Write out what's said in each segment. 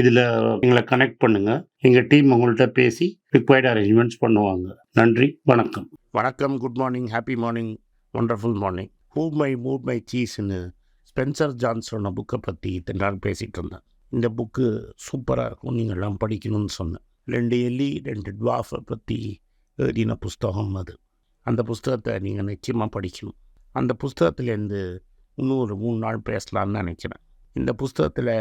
இதில் எங்களை கனெக்ட் பண்ணுங்கள் எங்கள் டீம் உங்கள்கிட்ட பேசி ரிக்வயர்ட் அரேஞ்ச்மெண்ட்ஸ் பண்ணுவாங்க. நன்றி வணக்கம். வணக்கம் good morning happy morning wonderful morning who my mood my சீஸ்னு Spencer ஜான்ஸோட புக்கை பற்றி இத்தனை நாள் பேசிகிட்டு இருந்தேன். இந்த புக்கு சூப்பராக இருக்கும் நீங்கள் எல்லாம் படிக்கணும்னு சொன்னேன். ரெண்டு எலி ரெண்டு டுவாஃபை பற்றி எழுதின புஸ்தகம் அது. அந்த புஸ்தகத்தை நீங்கள் நிச்சயமாக படிக்கணும். அந்த புஸ்தகத்துலேருந்து இன்னும் ஒரு மூணு நாள் பேசலான்னு நினைக்கிறேன். இந்த புஸ்தகத்தில்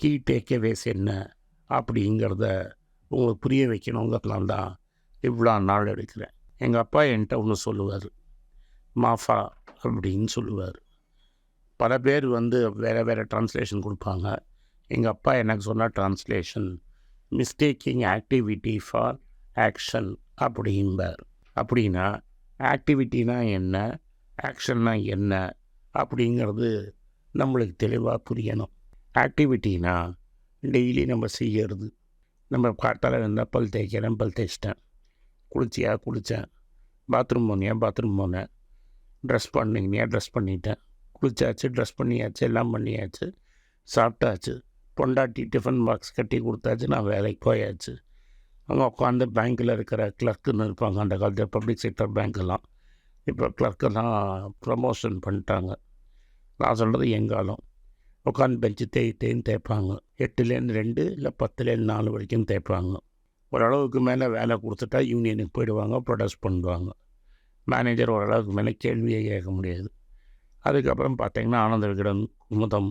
கீ டேக்கவேஸ் என்ன அப்படிங்கிறத உங்களுக்கு புரிய வைக்கணுங்கிறதுலாம் தான் இவ்வளோ நாள் எடுக்கிறேன். எங்கள் அப்பா என்கிட்ட ஒன்று சொல்லுவார். மாஃபா அப்படின்னு சொல்லுவார். பல பேர் வந்து வேறு வேறு ட்ரான்ஸ்லேஷன் கொடுப்பாங்க. எங்கள் அப்பா எனக்கு சொன்ன translation mistaking activity for action அப்படிம்பார். அப்படின்னா ஆக்டிவிட்டினா என்ன? ஆக்ஷன்னா என்ன? அப்படிங்கிறது நம்மளுக்கு தெளிவாக புரியணும். ஆக்டிவிட்டினா டெய்லி நம்ம செய்யறது. நம்ம காட்டால் இருந்தால் பல் தேய்க்கிறேன் பல் தேய்ச்சிட்டேன். குளிச்சியா குளித்தேன் பாத்ரூம் போனியா பாத்ரூம் போனேன். ட்ரெஸ் பண்ணிங்கனியா ட்ரெஸ் பண்ணிட்டேன். குளிச்சாச்சு ட்ரெஸ் பண்ணியாச்சு எல்லாம் பண்ணியாச்சு. சாப்பிட்டாச்சு. பொண்டாட்டி டிஃபன் பாக்ஸ் கட்டி கொடுத்தாச்சு நான் வேலைக்கு போயாச்சு. அங்கே உட்காந்து பேங்க்கில் இருக்கிற கிளர்க்குன்னு இருப்பாங்க அந்த காலத்தில் பப்ளிக் செக்டர் பேங்க்கெல்லாம் இப்போ கிளர்க்கெல்லாம் ப்ரமோஷன் பண்ணிட்டாங்க. நான் சொல்கிறது எங்காலும். உட்காந்து பெஞ்சு தேய் தேய்ன்னு தேய்ப்பாங்க. எட்டுலேருந்து ரெண்டு இல்லை பத்துலேருந்து நாலு வரைக்கும் தேய்ப்பாங்க. ஓரளவுக்கு மேலே வேலை கொடுத்துட்டா யூனியனுக்கு போயிடுவாங்க ப்ரொடெஸ்ட் பண்ணுவாங்க. மேனேஜர் ஓரளவுக்கு மேலே கேள்வியே கேட்க முடியாது. அதுக்கப்புறம் பார்த்தீங்கன்னா ஆனந்த விகடன் குமுதம்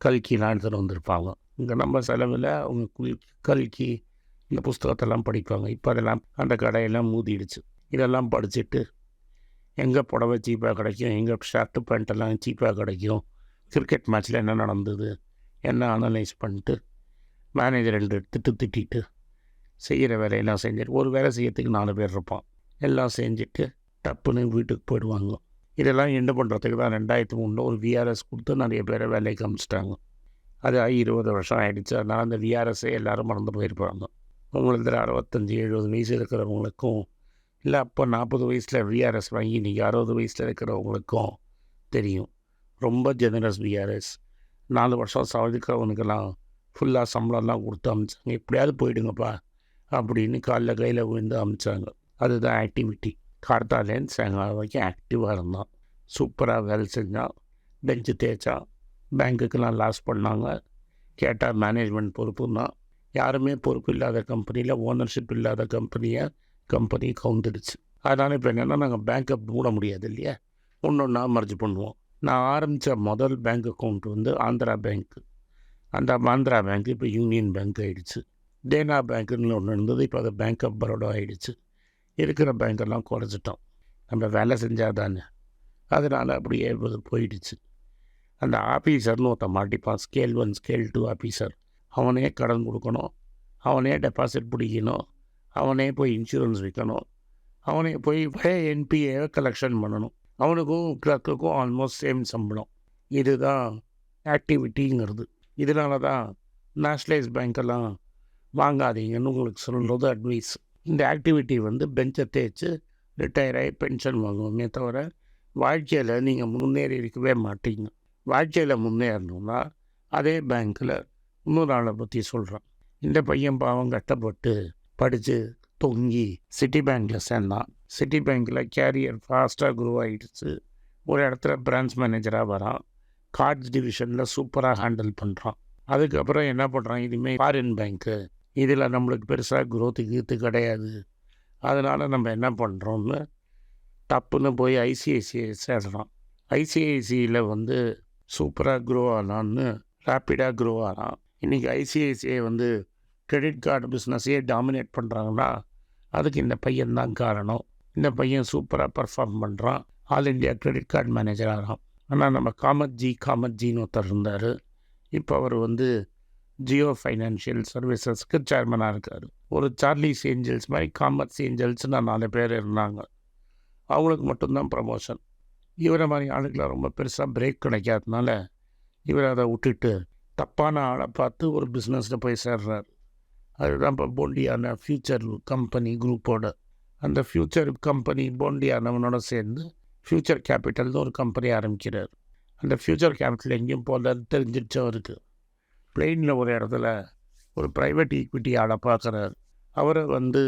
கல்கிலாம் எடுத்துகிட்டு வந்திருப்பாங்க. இங்கே நம்ம செலவில் அவங்க குல் கல்கி இந்த புஸ்தகத்தெல்லாம் படிப்பாங்க. இப்போ அதெல்லாம் அந்த கடையெல்லாம் மூதிடுச்சு இதெல்லாம் படிச்சுட்டு எங்கே புடவை சீப்பாக கிடைக்கும் எங்கே ஷர்ட்டு பேண்ட்டெல்லாம் சீப்பாக கிடைக்கும் கிரிக்கெட் மேட்ச்சில் என்ன நடந்தது? என்ன அனலைஸ் பண்ணிட்டு மேனேஜர் ரெண்டு திட்டு திட்டிட்டு செய்கிற வேலையெல்லாம் செஞ்சுட்டு ஒரு வேலை செய்யறதுக்கு நாலு பேர் இருப்பான் எல்லாம் செஞ்சுட்டு டப்புன்னு வீட்டுக்கு போயிடுவாங்க. இதெல்லாம் என்ன பண்ணுறதுக்கு தான் ரெண்டாயிரத்தி மூணில் ஒரு விஆர்எஸ் கொடுத்து நிறைய பேரை வேலைக்கு அமிச்சிட்டாங்க அது ஆகி இருபது வருஷம் ஆகிடுச்சு அதனால் அந்த விஆர்எஸ்ஸை எல்லோரும் மறந்து போயிருப்பாங்க. உங்களுக்கு அறுபத்தஞ்சி எழுபது வயசு இருக்கிறவங்களுக்கும் இல்லை அப்போ நாற்பது வயசில் விஆர்எஸ் வாங்கி இன்றைக்கி அறுபது வயசில் இருக்கிறவங்களுக்கும் தெரியும். ரொம்ப ஜெனரஸ் விஆர்எஸ் நாலு வருஷம் சவதிக்கிறவனுக்கெல்லாம் ஃபுல்லாக சம்பளம்லாம் கொடுத்து அமிச்சாங்க. எப்படியாவது போயிடுங்கப்பா அப்படின்னு காலைல கையில் விழுந்து அமிச்சாங்க. அதுதான் ஆக்டிவிட்டி கார்த்தாலேருந்து சாயங்காலம் வரைக்கும் ஆக்டிவாக இருந்தான். சூப்பராக வேலை செஞ்சான். பெஞ்சு தேய்ச்சான். பேங்க்குக்கெல்லாம் லாஸ் பண்ணாங்க. கேட்டால் மேனேஜ்மெண்ட் பொறுப்புன்னா யாருமே பொறுப்பு இல்லாத கம்பெனியில் ஓனர்ஷிப் இல்லாத கம்பெனியை கம்பெனி கவுந்துடுச்சு. அதனால் இப்போ என்னென்னா நாங்கள் பேங்க்கை மூட முடியாது இல்லையா? ஒன்று ஒன்றா மர்ஜ் பண்ணுவோம். நான் ஆரம்பித்த முதல் பேங்க் அக்கௌண்ட் வந்து ஆந்திரா பேங்க்கு அந்த ஆந்திரா பேங்க் இப்போ யூனியன் பேங்க் ஆகிடுச்சு தேனா பேங்க்குன்னு ஒன்று இருந்தது இப்போ அது பேங்க் ஆஃப் பரோடா ஆகிடுச்சு இருக்கிற பேங்க்கெல்லாம் குறைச்சிட்டோம் நம்ம வேலை செஞ்சால் தானே அதனால் அப்படியே போயிடுச்சு. அந்த ஆஃபீஸர்னு ஒருத்தன் மாட்டிப்பான். Scale one scale two officer அவனே கடன் கொடுக்கணும். அவனே டெபாசிட் பிடிக்கணும். அவனே போய் இன்சூரன்ஸ் விற்கணும் அவனே போய் என்பிஏவை கலெக்ஷன் பண்ணணும். அவனுக்கும் கிளர்க்குக்கும் ஆல்மோஸ்ட் சேம் சம்பளம். இதுதான் ஆக்டிவிட்டிங்கிறது இதனால தான் நேஷ்னலைஸ் பேங்க்கெல்லாம் வாங்காதீங்கன்னு உங்களுக்கு சொல்கிறது அட்வைஸ் இந்த ஆக்டிவிட்டி வந்து பெஞ்சை தேய்ச்சி ரிட்டையர் ஆகி பென்ஷன் வாங்குவோமே தவிர வாழ்க்கையில் நீங்கள் முன்னேறி இருக்கவே மாட்டீங்க. வாழ்க்கையில் முன்னேறணும்னா அதே பேங்க்கில் இன்னொரு ஆளை பற்றி சொல்கிறான் இந்த பையன் பாவம் கஷ்டப்பட்டு படித்து தொங்கி சிட்டி பேங்க்கில் சேர்ந்தான். சிட்டி பேங்க்கில் கேரியர் ஃபாஸ்ட்டாக குரோ ஆகிடுச்சு ஒரு இடத்துல பிரான்ச் மேனேஜராக வரான். கார்ட்ஸ் டிவிஷனில் சூப்பராக ஹேண்டில் பண்ணுறான் அதுக்கப்புறம் என்ன பண்ணுறான் இதுவுமே ஃபாரின் பேங்க்கு இதில் நம்மளுக்கு பெருசாக குரோத்து கீத்து கிடையாது. அதனால் நம்ம என்ன பண்ணுறோம்னு டப்புன்னு போய் ஐசிஐசிஐ சேர்றான். ஐசிஐசியில் வந்து சூப்பராக க்ரோ ஆனான்னு ரேப்பிடாக க்ரோ ஆனான் இன்றைக்கி ஐசிஐசிஐ வந்து கிரெடிட் கார்டு பிஸ்னஸையே டாமினேட் பண்ணுறாங்கன்னா அதுக்கு இந்த பையன் தான் காரணம். இந்த பையன் சூப்பராக பர்ஃபார்ம் பண்ணுறான் all India credit card manager ஆகிறான் ஆனால் நம்ம காமத்ஜி காமத்ஜின்னு ஒருத்தர் இருந்தார். இப்போ அவர் வந்து ஜியோ ஃபைனான்ஷியல் சர்வீசஸ்க்கு சேர்மனாக இருக்கார். ஒரு சார்லிஸ் ஏஞ்சல்ஸ் மாதிரி காமர்ஸ் ஏஞ்சல்ஸ்னு நாலு பேர் இருந்தாங்க. அவங்களுக்கு மட்டும்தான் ப்ரமோஷன் இவரை மாதிரி ஆளுக்கெலாம் ரொம்ப பெருசாக பிரேக் கிடைக்காதனால இவர் அதை விட்டுட்டு தப்பான ஆளை பார்த்து ஒரு பிஸ்னஸில் போய் சேர்றாரு. அதுதான் இப்போ போண்டியான ஃப்யூச்சர் கம்பெனி குரூப்போட அந்த ஃப்யூச்சர் கம்பெனி போண்டியானவனோட சேர்ந்து ஃப்யூச்சர் கேபிட்டல்னு ஒரு கம்பெனி ஆரம்பிக்கிறார். அந்த ஃப்யூச்சர் கேபிட்டல் எங்கேயும் போகலன்னு தெரிஞ்சிடுச்சு அவருக்கு. பிளெயினில் ஒரு இடத்துல ஒரு ப்ரைவேட் ஈக்விட்டி ஆளை பார்க்குறாரு. அவரை வந்து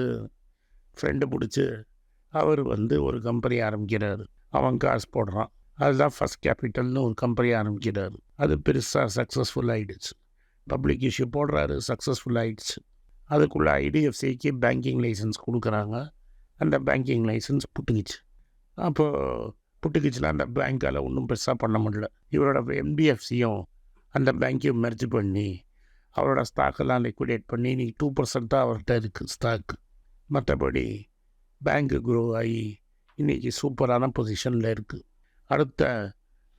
ஃப்ரெண்டு பிடிச்சி அவர் வந்து ஒரு கம்பெனி ஆரம்பிக்கிறார். அவன் காசு போடுறான். அதுதான் ஃபஸ்ட் கேபிட்டல்னு ஒரு கம்பெனி ஆரம்பிக்கிறாரு. அது பெருசாக சக்ஸஸ்ஃபுல் ஆகிடுச்சு பப்ளிக் இஷ்யூ போடுறாரு சக்ஸஸ்ஃபுல் ஆகிடுச்சு அதுக்குள்ளே ஐடிஎஃப்சிக்கு பேங்கிங் லைசன்ஸ் கொடுக்குறாங்க. அந்த பேங்கிங் லைசன்ஸ் புட்டுக்குச்சு. அப்போது புட்டுக்குச்சில் அந்த பேங்க்கால் ஒன்றும் பெருசாக பண்ண முடியல. இவரோட எம்டிஎஃப்சியும் அந்த பேங்க்கையும் மெர்ஜ் பண்ணி அவரோட ஸ்டாக்கெல்லாம் லிக்விடேட் பண்ணி இன்றைக்கி டூ பர்சன்ட் தான் அவர்கிட்ட இருக்குது ஸ்டாக் மற்றபடி பேங்க்கு க்ரோ ஆகி இன்றைக்கி சூப்பரான பொசிஷனில் இருக்குது அடுத்த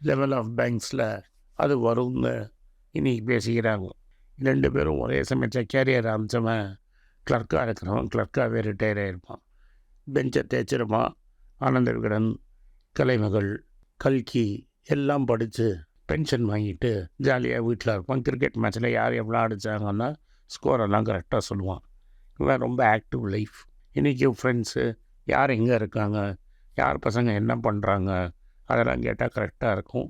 லெவல் ஆஃப் பேங்க்ஸில் அது வரும்னு இன்றைக்கி பேசிக்கிறாங்க. ரெண்டு பேரும் ஒரே சமயத்தில் கேரியர் அமைச்சவன் கிளர்க்காக இருக்கிறவன் கிளர்க்காகவே ரிட்டையர் ஆகிருப்பான் பெஞ்சை தேய்ச்சிருப்பான். ஆனந்த விகடன் கலைமகள் கல்கி எல்லாம் படித்து பென்ஷன் வாங்கிட்டு ஜாலியாக வீட்டில் இருப்பான். கிரிக்கெட் மேட்ச்சில் யார் எவ்வளோ அடித்தாங்கன்னா ஸ்கோரெல்லாம் கரெக்டாக சொல்லுவான். இவன் ரொம்ப ஆக்டிவ் லைஃப் இன்றைக்கி ஃப்ரெண்ட்ஸு யார் எங்கே இருக்காங்க யார் பசங்க என்ன பண்ணுறாங்க அதெல்லாம் கேட்டால் கரெக்டாக இருக்கும்.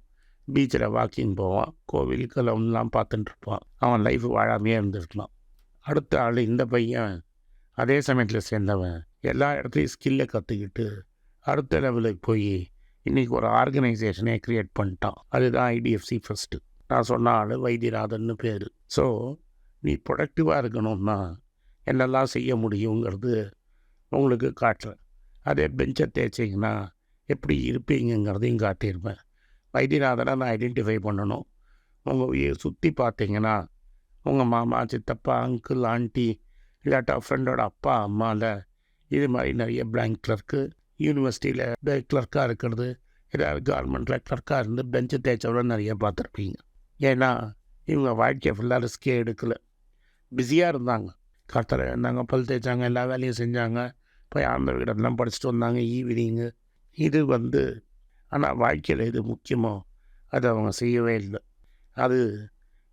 பீச்சில் வாக்கிங் போவான். கோவில் கலம்லாம் பார்த்துட்டு இருப்பான். அவன் லைஃப் வாழாமையே இருந்திருக்கலாம். அடுத்த ஆள் இந்த பையன். அதே சமயத்தில் சேர்ந்தவன். எல்லா இடத்துலையும் ஸ்கில்லை கற்றுக்கிட்டு அடுத்த லெவலுக்கு போய் இன்றைக்கி ஒரு ஆர்கனைசேஷனே க்ரியேட் பண்ணிட்டான். அதுதான் ஐடிஎஃப்சி ஃபஸ்ட்டு நான் சொன்ன ஆள் வைத்தியநாதன் பேர். ஸோ நீ ப்ரொடக்டிவாக இருக்கணும்னா என்னெல்லாம் செய்ய முடியுங்கிறது உங்களுக்கு காட்டுறேன். அதே பெஞ்சை தேய்ச்சிங்கன்னா எப்படி இருப்பீங்கிறதையும் காட்டியிருப்பேன். வைத்தியநாதனை நான் ஐடென்டிஃபை பண்ணணும். உங்கள் உயிர் சுற்றி பார்த்தீங்கன்னா உங்கள் மாமா சித்தப்பா அங்கிள் ஆண்டி இல்லாட்டா ஃப்ரெண்டோட அப்பா அம்மாவில் இது மாதிரி நிறைய பேங்க் கிளர்க்கு யூனிவர்சிட்டியில் கிளர்க்காக இருக்கிறது ஏதாவது கவர்மெண்ட்டில் கிளர்க்காக இருந்து பெஞ்சு தேய்ச்சவரை நிறைய பார்த்துருப்பீங்க. ஏன்னா இவங்க வாழ்க்கையை ஃபுல்லாக ரிஸ்கே எடுக்கலை. பிஸியாக இருந்தாங்க. கத்தரை இருந்தாங்க பல் தேய்ச்சாங்க எல்லா வேலையும் செஞ்சாங்க. போய் அந்த வீடெல்லாம் படிச்சுட்டு வந்தாங்க ஈவினிங்கு இது வந்து ஆனால் வாழ்க்கையில் எது முக்கியமோ அது அவங்க செய்யவே இல்லை. அது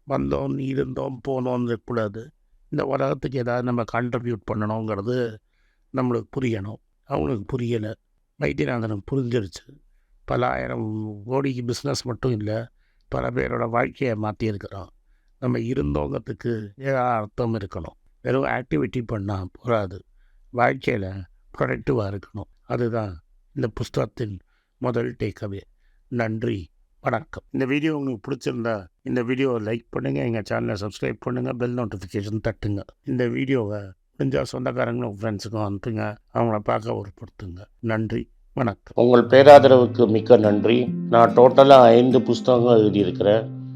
வந்தோம் இருந்தோம் போனோம்னு இருக்கக்கூடாது. இந்த உலகத்துக்கு ஏதாவது நம்ம கான்ட்ரிபியூட் பண்ணணுங்கிறது நம்மளுக்கு புரியணும். அவனுக்கு புரியலை. வைத்தியநாதனுக்கு புரிஞ்சிருச்சு. பல ஆயிரம் கோடிக்கு பிஸ்னஸ் மட்டும் இல்லை. பல பேரோட வாழ்க்கையை மாற்றியிருக்கிறோம் நம்ம இருந்தோங்கிறதுக்கு ஏதாவது அர்த்தம் இருக்கணும். வெறும் ஆக்டிவிட்டி பண்ணால் போகாது. வாழ்க்கையில் ப்ரொடக்டிவாக இருக்கணும். அதுதான் இந்த புஸ்தகத்தின் முதல் டேக்அவே நன்றி வணக்கம். இந்த வீடியோ உங்களுக்கு பிடிச்சிருந்தா இந்த வீடியோவை லைக் பண்ணுங்கள் எங்கள் சேனலை சப்ஸ்கிரைப் பண்ணுங்கள் பெல் நோட்டிஃபிகேஷன் தட்டுங்க. இந்த வீடியோவை முடிஞ்சால் சொந்தக்காரங்களும் ஃப்ரெண்ட்ஸுக்கும் அனுப்புங்க அவங்கள பார்க்க ஒருப்படுத்துங்க நன்றி வணக்கம். உங்கள் பேராதரவுக்கு மிக்க நன்றி. நான் டோட்டலாக ஐந்து புஸ்தகங்கள் எழுதியிருக்கிறேன்.